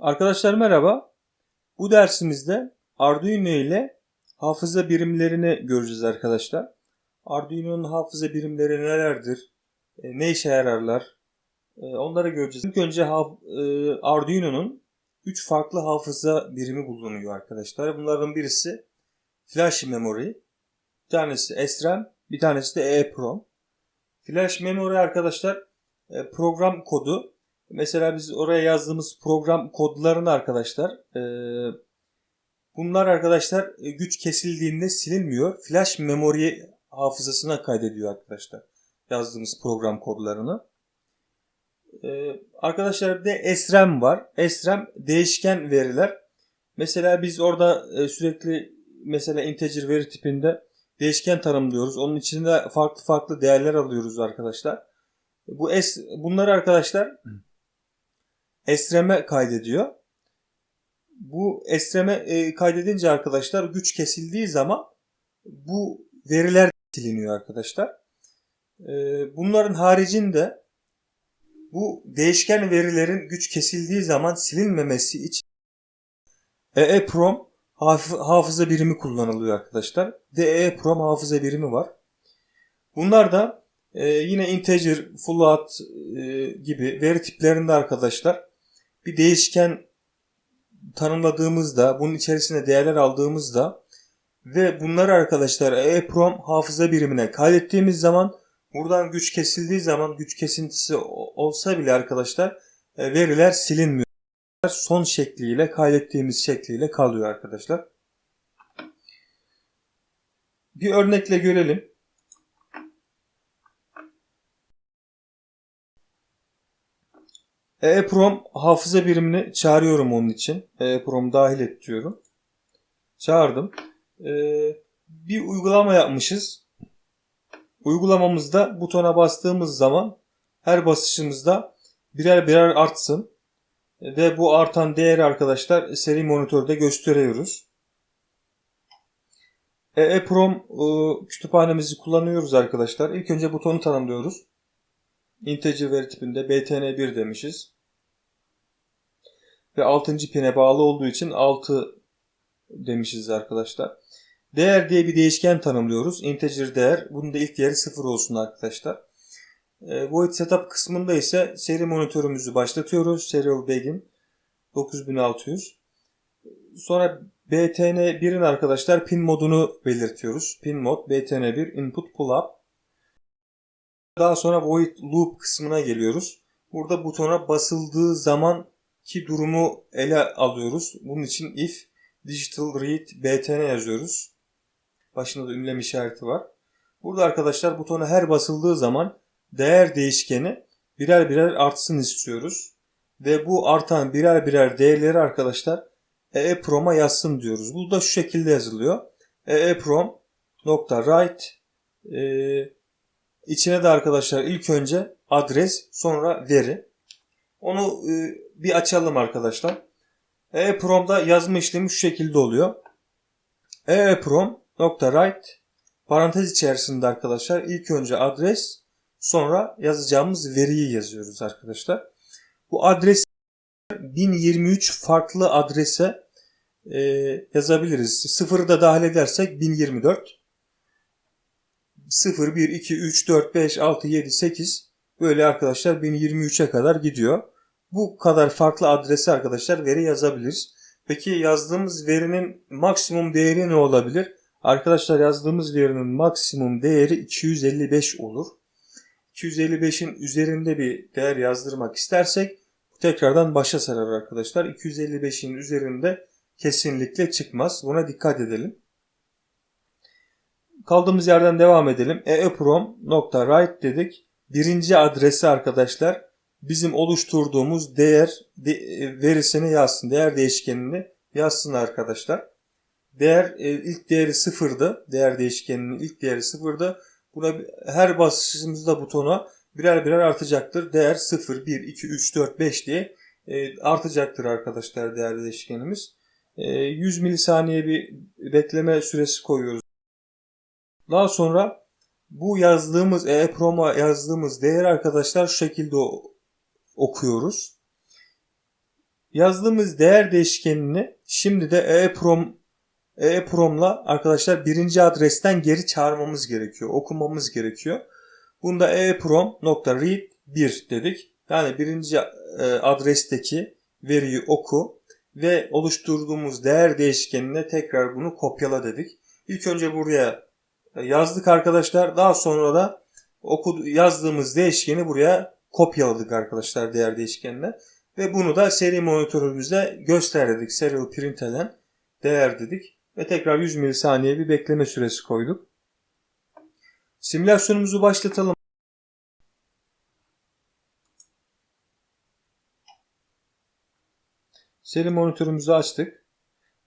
Arkadaşlar merhaba. Bu dersimizde Arduino ile hafıza birimlerini göreceğiz arkadaşlar. Arduino'nun hafıza birimleri nelerdir? E, ne işe yararlar? E, onları göreceğiz. İlk önce e, Arduino'nun 3 farklı hafıza birimi bulunuyor arkadaşlar. Bunlardan birisi flash memory, bir tanesi SRAM, bir tanesi de EEPROM. Flash memory arkadaşlar program kodu. Mesela biz oraya yazdığımız program kodlarını arkadaşlar e, bunlar arkadaşlar güç kesildiğinde silinmiyor. Flash memory hafızasına kaydediyor arkadaşlar yazdığımız program kodlarını. E, arkadaşlar bir de SRAM var. SRAM değişken veriler. Mesela biz orada e, sürekli mesela integer veri tipinde değişken tanımlıyoruz. Onun içinde farklı farklı değerler alıyoruz arkadaşlar. Bu S, bunları arkadaşlar SRAM'e kaydediyor. Bu SRAM'e e, kaydedince arkadaşlar güç kesildiği zaman bu veriler siliniyor arkadaşlar. E, bunların haricinde bu değişken verilerin güç kesildiği zaman silinmemesi için EEPROM haf- hafıza birimi kullanılıyor arkadaşlar. DEEPROM hafıza birimi var. Bunlar da e, yine integer, float gibi veri tiplerinde arkadaşlar bir değişken tanımladığımızda, bunun içerisine değerler aldığımızda ve bunları arkadaşlar EEPROM hafıza birimine kaydettiğimiz zaman buradan güç kesildiği zaman güç kesintisi olsa bile arkadaşlar e, veriler silinmiyor. Son şekliyle kaydettiğimiz şekliyle kalıyor arkadaşlar. Bir örnekle görelim. EEPROM hafıza birimini çağırıyorum onun için. EEPROM dahil et diyorum. Çağırdım. Ee, bir uygulama yapmışız. Uygulamamızda butona bastığımız zaman her basışımızda birer birer artsın. Ve bu artan değeri arkadaşlar seri monitörde gösteriyoruz. EEPROM e, kütüphanemizi kullanıyoruz arkadaşlar. İlk önce butonu tanımlıyoruz. Integer veri tipinde btn1 demişiz. Ve 6. pine bağlı olduğu için 6 demişiz arkadaşlar. Değer diye bir değişken tanımlıyoruz. Integer değer. Bunun da ilk değeri 0 olsun arkadaşlar. E, void setup kısmında ise seri monitörümüzü başlatıyoruz. Serial begin 9600. Sonra btn1'in arkadaşlar pin modunu belirtiyoruz. Pin mod btn1 input pull up. Daha sonra void loop kısmına geliyoruz. Burada butona basıldığı zaman ki durumu ele alıyoruz. Bunun için if digital read btn yazıyoruz. Başında da ünlem işareti var. Burada arkadaşlar butona her basıldığı zaman değer değişkeni birer birer artsın istiyoruz. Ve bu artan birer birer değerleri arkadaşlar EEPROM'a yazsın diyoruz. Bu da şu şekilde yazılıyor. EEPROM nokta write e, içine de arkadaşlar ilk önce adres sonra veri. Onu e, bir açalım arkadaşlar. EEPROM'da yazma işlemi şu şekilde oluyor. EEPROM nokta write parantez içerisinde arkadaşlar ilk önce adres sonra yazacağımız veriyi yazıyoruz arkadaşlar. Bu adres 1023 farklı adrese e, yazabiliriz. Sıfırı da dahil edersek 1024. 0, 1, 2, 3, 4, 5, 6, 7, 8 böyle arkadaşlar 1023'e kadar gidiyor. Bu kadar farklı adrese arkadaşlar veri yazabiliriz. Peki yazdığımız verinin maksimum değeri ne olabilir? Arkadaşlar yazdığımız verinin maksimum değeri 255 olur. 255'in üzerinde bir değer yazdırmak istersek tekrardan başa sarar arkadaşlar. 255'in üzerinde kesinlikle çıkmaz. Buna dikkat edelim. Kaldığımız yerden devam edelim. eeprom.write dedik. Birinci adresi arkadaşlar bizim oluşturduğumuz değer de- verisini yazsın. Değer değişkenini yazsın arkadaşlar. Değer e, ilk değeri sıfırdı. Değer değişkeninin ilk değeri sıfırdı. Buna her basışımızda butona birer birer artacaktır. Değer 0, 1, 2, 3, 4, 5 diye e, artacaktır arkadaşlar değer değişkenimiz. E, 100 milisaniye bir bekleme süresi koyuyoruz. Daha sonra bu yazdığımız e-proma yazdığımız değer arkadaşlar şu şekilde okuyoruz. Yazdığımız değer değişkenini şimdi de e-prom e-prom'la arkadaşlar birinci adresten geri çağırmamız gerekiyor. Okumamız gerekiyor. Bunda e-prom.read 1 dedik. Yani birinci e, adresteki veriyi oku ve oluşturduğumuz değer değişkenine tekrar bunu kopyala dedik. İlk önce buraya yazdık arkadaşlar. Daha sonra da oku, yazdığımız değişkeni buraya kopyaladık arkadaşlar değer değişkenine. Ve bunu da seri monitörümüzde gösterdik. Serial println değer dedik. Ve tekrar 100 milisaniye bir bekleme süresi koyduk. Simülasyonumuzu başlatalım. Seri monitörümüzü açtık.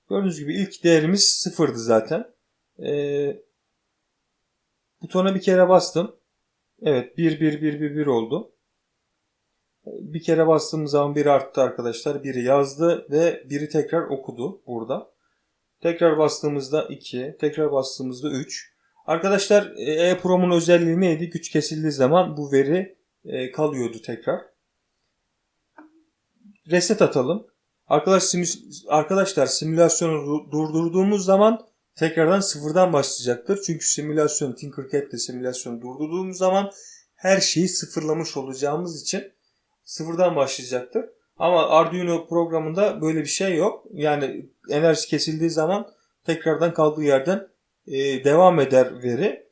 Gördüğünüz gibi ilk değerimiz sıfırdı zaten. Ee, butona bir kere bastım. Evet 1 1 1 1 1 oldu. Bir kere bastığımız zaman biri arttı arkadaşlar. Biri yazdı ve biri tekrar okudu burada. Tekrar bastığımızda 2, tekrar bastığımızda 3. Arkadaşlar EEPROM'un özelliği neydi? Güç kesildiği zaman bu veri e, kalıyordu tekrar. Reset atalım. Arkadaş, arkadaşlar simülasyonu du- durdurduğumuz zaman tekrardan sıfırdan başlayacaktır. Çünkü simülasyon Tinkercad'de simülasyonu durdurduğumuz zaman her şeyi sıfırlamış olacağımız için sıfırdan başlayacaktır. Ama Arduino programında böyle bir şey yok. Yani enerji kesildiği zaman tekrardan kaldığı yerden e, devam eder veri.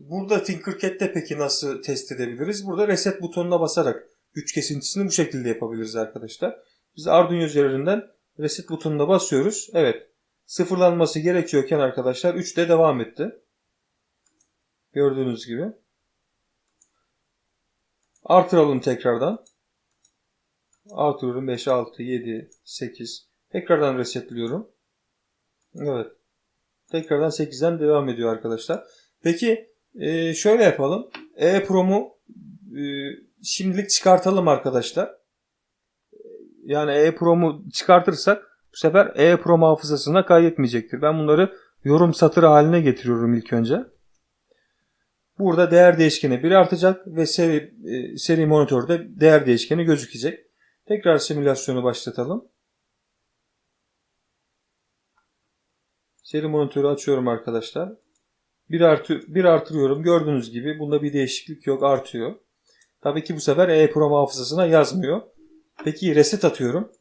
Burada Tinkercad'de peki nasıl test edebiliriz? Burada reset butonuna basarak güç kesintisini bu şekilde yapabiliriz arkadaşlar. Biz Arduino üzerinden reset butonuna basıyoruz. Evet. Sıfırlanması gerekiyorken arkadaşlar 3'te devam etti. Gördüğünüz gibi. Artıralım tekrardan. Artırıyorum 5, 6, 7, 8. Tekrardan resetliyorum. Evet. Tekrardan 8'den devam ediyor arkadaşlar. Peki e, şöyle yapalım. EEPROM'u e, şimdilik çıkartalım arkadaşlar. Yani EEPROM'u çıkartırsak bu sefer EEPROM hafızasına kaydetmeyecektir. Ben bunları yorum satırı haline getiriyorum ilk önce. Burada değer değişkeni 1 artacak ve seri, e, seri monitörde değer değişkeni gözükecek. Tekrar simülasyonu başlatalım. Seri monitörü açıyorum arkadaşlar. Bir, artı, bir artırıyorum. Gördüğünüz gibi bunda bir değişiklik yok artıyor. Tabii ki bu sefer EEPROM hafızasına yazmıyor. Peki reset atıyorum.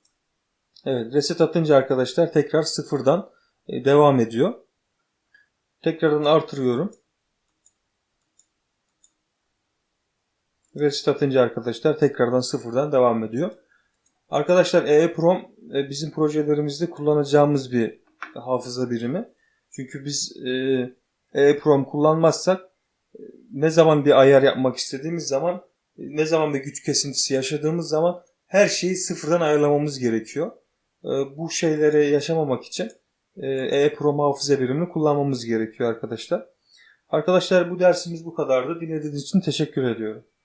Evet reset atınca arkadaşlar tekrar sıfırdan e, devam ediyor. Tekrardan artırıyorum. Reset atınca arkadaşlar tekrardan sıfırdan devam ediyor. Arkadaşlar EEPROM e, bizim projelerimizde kullanacağımız bir hafıza birimi. Çünkü biz EEPROM kullanmazsak e, ne zaman bir ayar yapmak istediğimiz zaman ne zaman bir güç kesintisi yaşadığımız zaman her şeyi sıfırdan ayarlamamız gerekiyor. Bu şeyleri yaşamamak için EEPROM hafıza birimini kullanmamız gerekiyor arkadaşlar. Arkadaşlar bu dersimiz bu kadardı. Dinlediğiniz için teşekkür ediyorum.